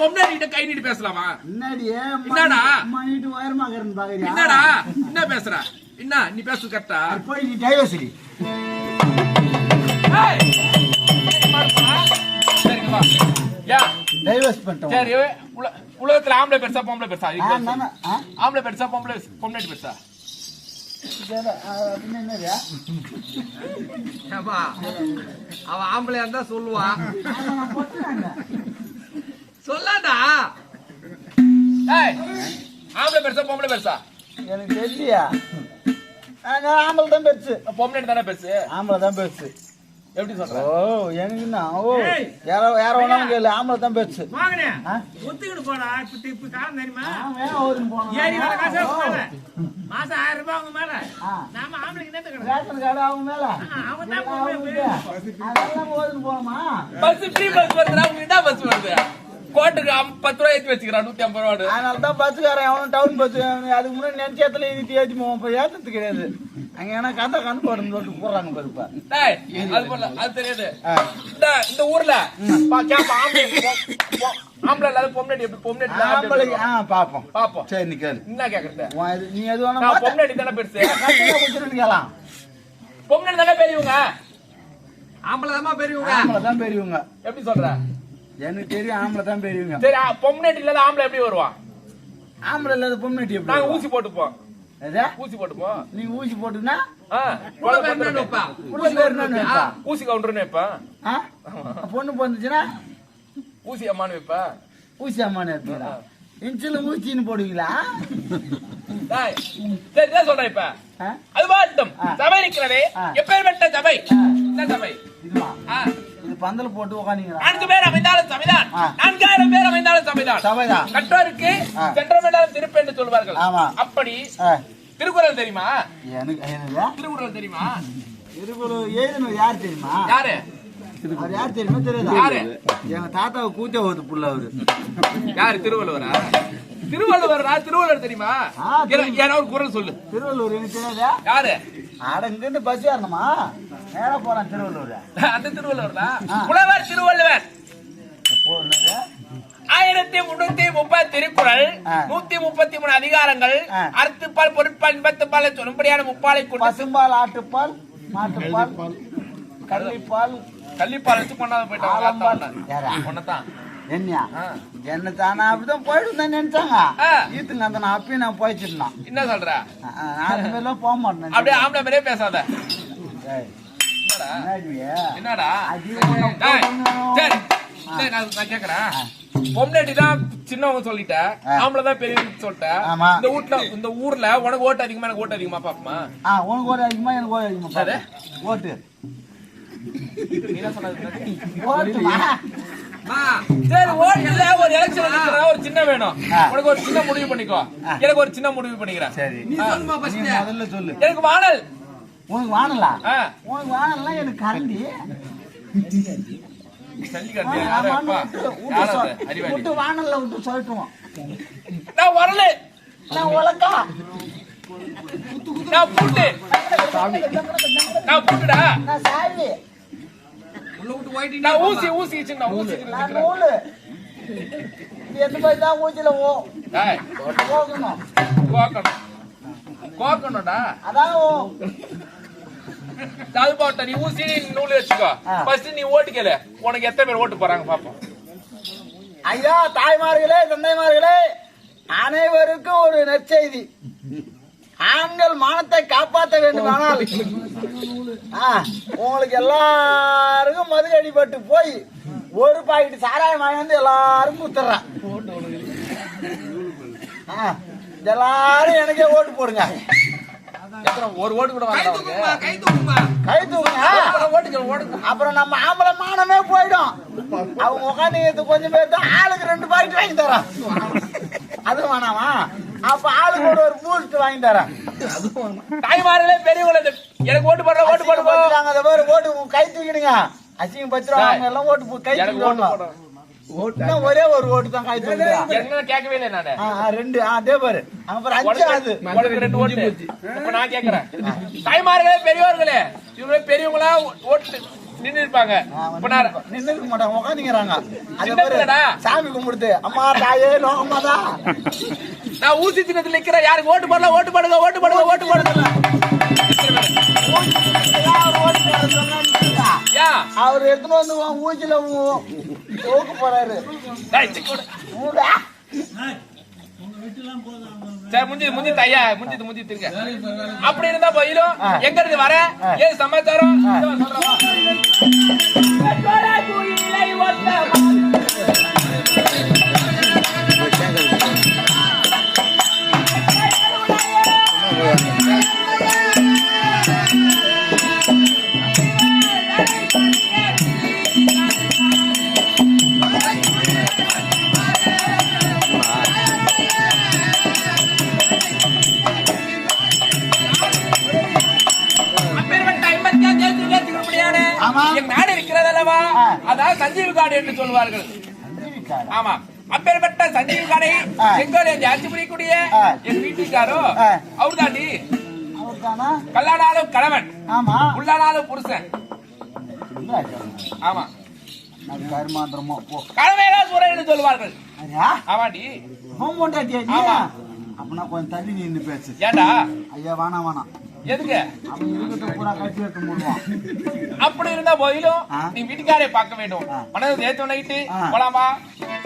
பொம்னாடி கிட்ட கை நீட்டி பேசலாமா? என்னடி என்னடா? மணிட்டு பாக்குறியா? என்னடா? என்ன பேசுற? என்ன நீ பேசு கரெக்டா போய் நீ யா. டைவர்ஸ் பண்ணிட்டோம். சரி உல- உலகத்துல ஆம்பளை பெருசா பொம்பளை பெருசா? ஆம்பளை பெருசா பொம்பளை பொம்னாடி பெருசா? என்னடியா? அவன் ஆம்பளையா இருந்தா சொல்லுவான் ஏய் ஆம்பளை பெருசா பொம்பளை பெருசா? எனக்கு தெரியலையா? நாங்க ஆம்பளை தான் பெருசு. பொம்னாடி தானே பெருசு? ஆம்பளை தான் பெருசு. எப்படி சொல்ற? ஓ எனக்கு என்ன? ஓ யாரோ யாரோ வேணாலும் கேளு ஆம்பளை தான் பெருசு. வாங்கண்ணே? ஒத்துக்கிட்டு போடா. இப்ப இப்ப காலம் தெரியுமா? ஏறி வர காசு மாசம் ஆயிரம் ரூபாய் அவங்க மேல. நாம ஆம்பளைக்கு என்ன ரேஷன் கார்டு அவங்க மேல. அவன் தான் அவங்க? பொம்பளை ஊருக்கு போனோமா? பஸ் ஃப்ரீ பஸ் வருதுடா. உங்களுக்கு என்ன பஸ் வருது. பத்து ரூபாய் ஏத்தி வச்சுக்கிறான் நூத்தி ஐம்பது ரூபா அதனால தான் பஸ்ஸுக்காரன் எவனும் டவுன் பஸ் அதுக்கு முன்னாடி நினைச்சத்துல ஏற்றி ஏற்றி போவோம் இப்போ ஏற்றுறது கிடையாது. அங்கே ஏன்னா கதை கண் போடுன்னு சொல்லிட்டு போடுறாங்க பாருப்பா டேய், அது போல அது தெரியாது. இந்த இந்த ஊர்ல ஆம்பளை ஆம்பளை இல்லாத பொம்னாடி எப்படி பொம்னாடி இருக்கும்? ஆ பார்ப்போம் பாப்போம். சரி நீ கேளு. என்ன கேக்குறது? நீ எது வேணா பொம்னாடி தானே பெருசு? கேளாம். பொம்னாடி தானே பெரியவங்க? ஆம்பளை தான் பெரியவங்க. ஆம்பளை தான் பெரியவங்க. எப்படி சொல்ற? எனக்கு தெரியும் ஆம்பளை தான் பெரியவங்க. சரி ஆ, பொம்னாடி இல்லாத ஆம்பளை எப்படி வருவான் ஆம்பளை இல்லாத பொம்னாட்டி எப்படி நாங்க? ஊசி போட்டுப்போம்? ஊசி போட்டுப்போம். நீ ஊசி போட்டுனா? ஊசி கவுண்டர்னு வைப்பா ஆ? பொண்ணு பிறந்துச்சுன்னா? ஊசி அம்மான்னு வைப்பா ஊசி அம்மானு எடுத்துங்களா இன்ச்சில் ஊசின்னு போடுவீங்களா? டேய், சரி என்ன சொல்றேன் இப்ப? அது மாட்டும். சபை இருக்கிறதே. எப்பேற்பட்ட சபை. என்ன சபை? இதுவா? பந்தல் போட்டு உக்காந்தீங்களா நான்கு பேர் அமைந்தாலும் சபைதான். நான்காயிரம் பேர் அமைந்தாலும் சபைதான். சபைதான். கற்றோருக்கு. சென்றமென்றாலும் திருப்பு என்று சொல்வார்கள். ஆமா. அப்படி திருக்குறள் தெரியுமா? எனக்கு திருக்குறள் தெரியுமா? திருக்குறள் எழுதினது யார் தெரியுமா? யாரு? அவர் யார் தெரியுமா? தெரியாதா? யாரு? எங்க தாத்தாவை கூத்த ஓது புள்ள அவரு. யாரு திருவள்ளுவரா? திருவள்ளுவரா? திருவள்ளுவர் தெரியுமா? ஏன்னா- ஒரு குரல் சொல்லு. திருவள்ளூர் எனக்கு தெரியாதா? யாரு? அட இங்கிருந்து பஸ் ஏறணுமா? நேரா போறான் திருவள்ளூர் அந்த திருவள்ளுவர் தான் ஆ. புலவர் திருவள்ளுவர்? ஆயிரத்தி முன்னூத்தி முப்பது திருக்குறள். நூத்தி முப்பத்தி மூணு அதிகாரங்கள். அறுத்துப்பால் பொருட்பால் இன்பத்துப்பால் சொல்லும்படியான முப்பாலை கொண்டு பசும்பால் ஆட்டுப்பால் மாட்டுப்பால் கள்ளிப்பால் கள்ளிப்பால் வச்சு கொண்டாந்து? போயிட்டாங்க ஒன்னதான் என்னையா. என்ன தானே அப்படிதான் போயிட்டு நினைச்சாங்க ஆ. ஈத்துங்க அந்த நான் அப்பயும் நான் போயிச்சிருந்தான் என்ன சொல்ற நாலு பேர்லாம் போக மாட்டேன் அப்படியே ஆம்பளை மாதிரியே பேசாத என்னடா? நான் நான் கேக்குறேன். பொம்னாட்டி தான் சின்னவங்க சொல்லிட்டேன். ஆம்பளை தான் பெரியவங்க சொல்லிட்டேன். இந்த வீட்ல இந்த ஊர்ல உனக்கு ஓட்டு அதிகமா எனக்கு ஓட்டு அதிகமா பாப்பமா? உனக்கு ஒரு அதிகமா எனக்கு ஒரு அதிகமா சரி. ஓட்டு. சரி ஓட்டுல ஒரு எலெக்ஷன் ஒரு சின்ன வேணும். உனக்கு ஒரு சின்ன முடிவு பண்ணிக்கோ. எனக்கு ஒரு சின்ன முடிவு பண்ணிக்கிறேன். எனக்கு வானல். உனக்கு வானலா. உனக்கு வானலாம் எனக்கு கரண்டி. விட்டு வானல்ல விட்டு சொல்லட்டுவோம் நான் வரல. நான் உலக்கா. நான் பூட்டு. நான் பூட்டுடா. நான் சாவி. உள்ள விட்டு போயிட்டு நான் ஊசி ஊசி சின்ன ஊசி நான் நூலு. எந்த மாதிரி தான் ஊசியில ஓ கோக்கணும் கோக்கணும்டா அதான் ஓ. அது போட்ட நீ ஊசி நூல் வச்சுக்கோ. ஃபர்ஸ்ட் நீ ஓட்டு கேளு உனக்கு எத்தனை பேர் ஓட்டு போறாங்க பாப்போம். ஐயா தாய்மார்களே தந்தைமார்களே அனைவருக்கும் ஒரு நற்செய்தி. ஆண்கள் மானத்தை காப்பாற்ற வேண்டுமானால் ஆ, உங்களுக்கு எல்லாருக்கும் மது அடிபட்டு போய் ஒரு பாக்கெட் சாராயம் வாங்கி வந்து எல்லாருக்கும் குத்துறான். எல்லாரும் எனக்கே ஓட்டு போடுங்க. எத்தனை ஒரு ஓட்டு கூட கை வாங்கலாம் தூக்குமா கை தூக்குமா? கை தூக்குங்க. ஓட்டு கேளு ஓட்டு அப்புறம் நம்ம ஆம்பளை மானமே போயிடும். அவங்க உட்காந்து கொஞ்சம் பேர் தான் ஆளுக்கு ரெண்டு பாக்கெட் வாங்கி தரோம் அது வேணாமா? அப்ப ஆளுக்கு ஒரு ஒரு பூஸ்ட் வாங்கி தரேன். தாய்மார்களே பெரியவங்களே எனக்கு ஓட்டு போடுற ஓட்டு போடுவோம் பத்துறாங்க அதை பாரு ஓட்டு கை தூக்கிடுங்க. அசிங்கம் பத்துருவாங்க அவங்க எல்லாம் ஓட்டு கை எனக்கு ஓட்டு இன்னும் ஒரே ஒரு ஓட்டு தான் கை தூக்கிடுறாங்க என்ன கேட்கவே இல்லை நானு. ரெண்டு அதே பாரு. அப்புறம் அஞ்சு அது ரெண்டு ஓட்டு. இப்ப நான் கேக்குறேன். தாய்மார்களே பெரியவர்களே இவங்களே பெரியவங்களா ஓட்டு நின்னு இருப்பாங்க. இப்ப நான் நின்று இருக்க மாட்டாங்க. பேரு சாமி கும்பிடுது. அம்மா தாயே நோக்கமாதா நான் ஊசி சின்னத்துல நிக்கிறேன். யாருக்கு ஓட்டு போடல ஓட்டு போடுங்க ஓட்டு போடுங்க ஓட்டு போடுங்க. ஏன் அவர் எடுத்துன்னு வந்து உன் ஊக்க போறாரு. சரி முஞ்சி திருங்க. அப்படி இருந்தா போயிலும் எங்க இருந்து வர? ஏது சமாச்சாரம்? என் நாடு இருக்கிறது அல்லவா ஆ. அதாவது சஞ்சீவ் காடு என்று சொல்வார்கள். ஆமா. அப்பேற்பட்ட சஞ்சீவ் காடை. செங்கோலை ஜாஸ்தி புரியக்கூடிய ஆ. என் வீட்டுக்காரோ. அவர் தாண்டி? கல்லானாலும் கணவன். ஆமா. உள்ளானாலும் புருஷன். ஆமா. கருமாந்திரமோ சூரியன் சொல்வார்கள். ஐயா. ஆமாடி போட்டாட்டியா நீ ஆமா. அப்பனா கொஞ்சம் தள்ளி நின்னு பேசு. ஏண்டா? ஐயா வேணாம் வேணாம். எதுக்கு அப்படி இருந்தா போயிலும். நீ வீட்டுக்காரை பார்க்க வேண்டும். மனதை ஏத்து நைட்டு. போலாமா